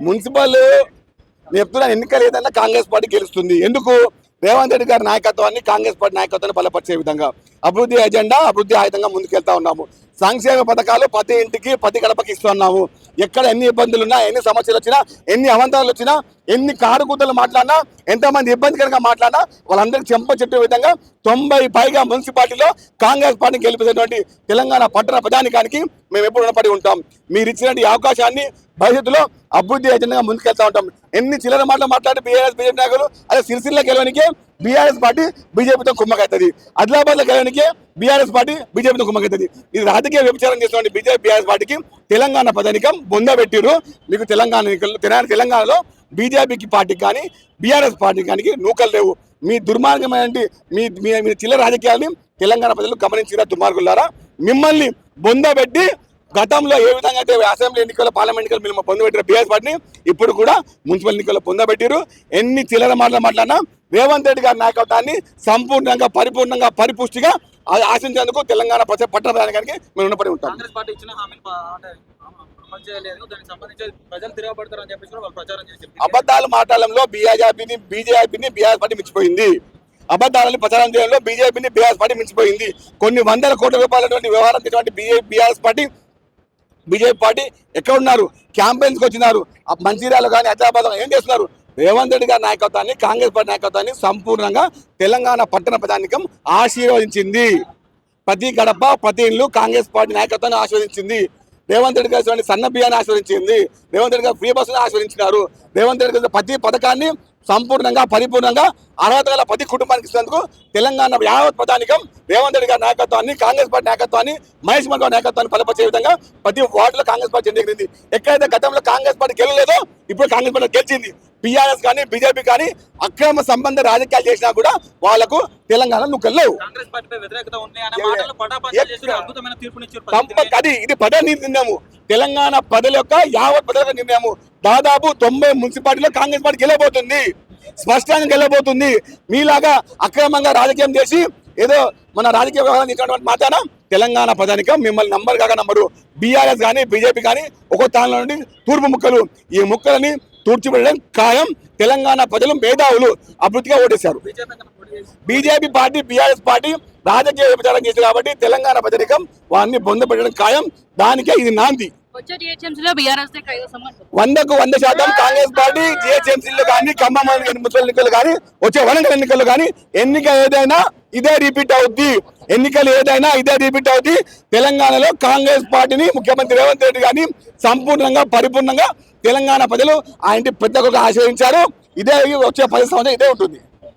Municipal నేను చెప్తున్నాను ఎన్నికలు ఏదన్నా కాంగ్రెస్ పార్టీ గెలుస్తుంది. ఎందుకు? రేవంత్ రెడ్డి గారి నాయకత్వాన్ని కాంగ్రెస్ పార్టీ నాయకత్వాన్ని బలపరిచే విధంగా. అభివృద్ధి ఎజెండా అభివృద్ధి ఆయుధంగా ముందుకెళ్తా ఉన్నాము. సంక్షేమ పథకాలు ప్రతి ఇంటికి ప్రతి గడపకి ఇస్తున్నాము. ఎక్కడ ఎన్ని ఇబ్బందులు ఉన్నా ఎన్ని సమస్యలు వచ్చినా ఎన్ని అవంతరాలు వచ్చినా ఎన్ని కారుకూతలు మాట్లాడినా ఎంతమంది ఇబ్బందికరంగా మాట్లాడినా వాళ్ళందరికీ చెంప చెప్పే విధంగా తొంభై పైగా మున్సిపాలిటీలో కాంగ్రెస్ పార్టీ గెలిపినటువంటి తెలంగాణ పట్టణ ప్రధానికానికి మేము ఎప్పుడు రుణపడి ఉంటాం. మీరు ఇచ్చినటువంటి అవకాశాన్ని భవిష్యత్తులో అభివృద్ధి ఏజెండాగా ముందుకెళ్తా ఉంటాం. ఎన్ని చిల్లర మాటలు మాట్లాడి బీఆర్ఎస్ బీజేపీ నాయకులు అదే సిరిసిల్ల గెలవనికే బీఆర్ఎస్ పార్టీ బీజేపీతో కుమ్మకైతుంది. ఆదిలాబాద్లో గెలవనికే బీఆర్ఎస్ పార్టీ బీజేపీతో కుమ్మకైతుంది. ఇది రాజకీయ వ్యభిచారం చేస్తున్న బీజేపీ బీఆర్ఎస్ పార్టీకి తెలంగాణ ప్రధానికం బొంద పెట్టిరు మీకు తెలంగాణ ఎన్నికల్లో తెలంగాణ తెలంగాణలో బీజేపీకి పార్టీకి కానీ బీఆర్ఎస్ పార్టీకి కానీ నూకలు లేవు. మీ దుర్మార్గమైన మీ మీ మీ చిల్లర రాజకీయాలని తెలంగాణ ప్రజలు గమనించిన దుర్మార్గులారా? మిమ్మల్ని బొందబెట్టి గతంలో ఏ విధంగా అయితే అసెంబ్లీ ఎన్నికల్లో పార్లమెంట్ ఎన్నికలు మేము పొందబెట్టిన బీఆర్ఎస్ పార్టీని ఇప్పుడు కూడా మున్సిపల్ ఎన్నికల్లో పొందబెట్టారు ఎన్ని చిల్లర మాటలు మాట్లాడినా రేవంత్ రెడ్డి గారి నాయకత్వాన్ని సంపూర్ణంగా పరిపూర్ణంగా పరిపుష్టిగా ఆశించేందుకు తెలంగాణ ప్రజ- పట్టణ ప్రధానికి మేము ఉన్నపడి ఉంటాం. అమలు చేయలేదు దానికి సంబంధించి ప్రజలు తిరగబడతారని చెప్పేసి కూడా వాళ్ళు ప్రచారం చేసి అబద్ధాలు మాట్లాడంలో బీజేపీని బీజేపీని బీఆర్ పార్టీ మించిపోయింది. అబద్ధాలను ప్రచారం చేయడంలో బీజేపీని బీఆర్ఎస్ పార్టీ మించిపోయింది. కొన్ని వందల కోట్ల రూపాయలటువంటి వ్యవహారం చేసినటువంటి BJP BRS party BJP party ఎక్కడ ఉన్నారు? క్యాంపెయిన్స్కి వచ్చినారు. ఆ కానీ హైదరాబాద్ ఏం చేస్తున్నారు? రేవంత్ రెడ్డి గారి నాయకత్వాన్ని కాంగ్రెస్ పార్టీ నాయకత్వాన్ని సంపూర్ణంగా తెలంగాణ పట్టణ ప్రధానికం ఆశీర్వదించింది. ప్రతి గడప ప్రతి ఇల్లు కాంగ్రెస్ పార్టీ నాయకత్వాన్ని ఆశీర్వదించింది. రేవంత్ రెడ్డి గారి సన్న బియ్యాన్ని ఆశ్రయించింది. రేవంత్ రెడ్డి గారు ఫ్రీ బస్సును ఆశ్రయించినారు. రేవంత్ రెడ్డి గారి ప్రతి పథకాన్ని సంపూర్ణంగా పరిపూర్ణంగా అర్హత గల ప్రతి కుటుంబానికి ఇచ్చినందుకు తెలంగాణ యావత్ ప్రధానికం రేవంత్ రెడ్డి గారి నాయకత్వాన్ని కాంగ్రెస్ పార్టీ నాయకత్వాన్ని మహేష్ కుమార్ గారి నాయకత్వాన్ని బలపరిచే విధంగా ప్రతి వార్డులో కాంగ్రెస్ పార్టీ జెండా ఎక్కడైతే గతంలో కాంగ్రెస్ పార్టీ గెలలేదో ఇప్పుడు కాంగ్రెస్ పార్టీ గెలిచింది. టీఆర్ఎస్ కానీ బీజేపీ కానీ అక్రమ సంబంధ రాజకీయాలు చేసినా కూడా వాళ్ళకు తెలంగాణ నువ్వు అది ఇది పద నిర్ణయము తెలంగాణ ప్రజల యొక్క యావత్ యొక్క నిర్ణయము. దాదాపు తొంభై మున్సిపాలిటీలో కాంగ్రెస్ పార్టీ గెలబోతుంది స్పష్టంగా గెలబోతుంది మీలాగా అక్రమంగా రాజకీయం చేసి ఏదో మన రాజకీయ వ్యవహారం ఇచ్చినటువంటి తెలంగాణ ప్రధానిక మిమ్మల్ని నంబర్ కాక నంబరు. బీఆర్ఎస్ కానీ బీజేపీ కానీ ఒక్కో తాళ్ళ నుండి తూర్పు ముక్కలు. ఈ ముక్కలని తూర్చిపెట్టడం ఖాయం తెలంగాణ ప్రజలు మేధావులు అభివృద్ధిగా ఓటేశారు. బీజేపీ పార్టీ బీఆర్ఎస్ పార్టీ రాజకీయ విభజన చేసింది కాబట్టి తెలంగాణ ప్రజనికం వారిని పొందపెట్టడం ఖాయం దానికే ఇది నాంది. వందకు వంద శాతం కాంగ్రెస్ పార్టీ జిహెచ్ఎంసీలో కానీ ఖమ్మం ఎన్నికలు కానీ వచ్చే వరంగల్ ఎన్నికలు కానీ ఎన్నిక ఏదైనా ఇదే రిపీట్ అవుద్ది. ఎన్నికలు ఏదైనా ఇదే రిపీట్ అవుద్ది. తెలంగాణలో కాంగ్రెస్ పార్టీని ముఖ్యమంత్రి రేవంత్ రెడ్డి గారిని సంపూర్ణంగా పరిపూర్ణంగా తెలంగాణ ప్రజలు ఆ ఇంటి పెద్దగా ఆశ్రయించారు ఇదే వచ్చే పది సంవత్సరం ఇదే ఉంటుంది.